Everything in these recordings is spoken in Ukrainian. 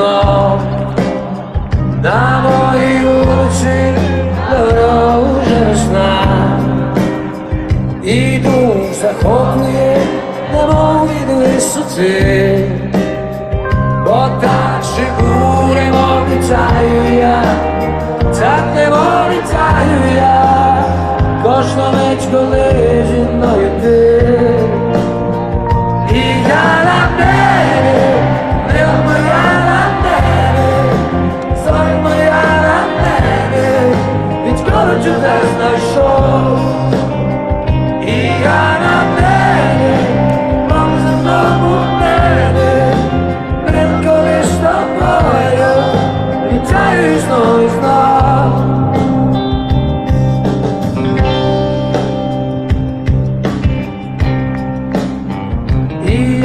вікно, на моїй вулиці дорога вже весна, і дух захоплює, немов від висоти, бо так шикуримо літаю я, так не літаю я, кожна мить, коли зі мною ти.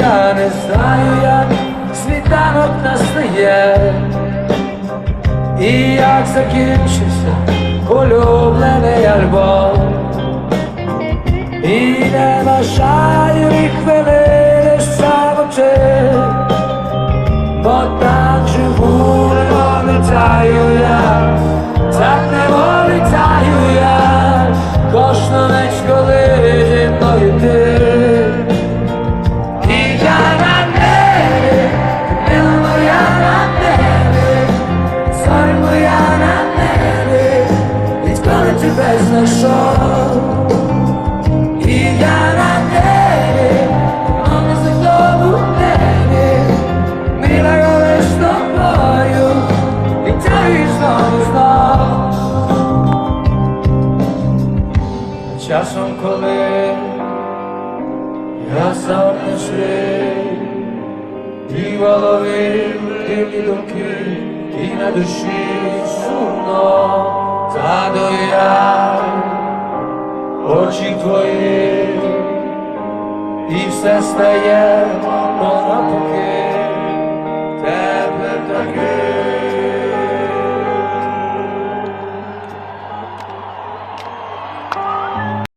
Я не знаю, як світанок настає, і як закінчився улюблений альбом, і не бажаю їх хвилини самоти, бо так тебе знайшов. І я на небі, мама за тобою небі, коли з тобою, і знову знов. Часом коли я сам не свій, і в голові думки, і на душі сумно, згадую я очі твої, і все стає, навпаки, тебе таки.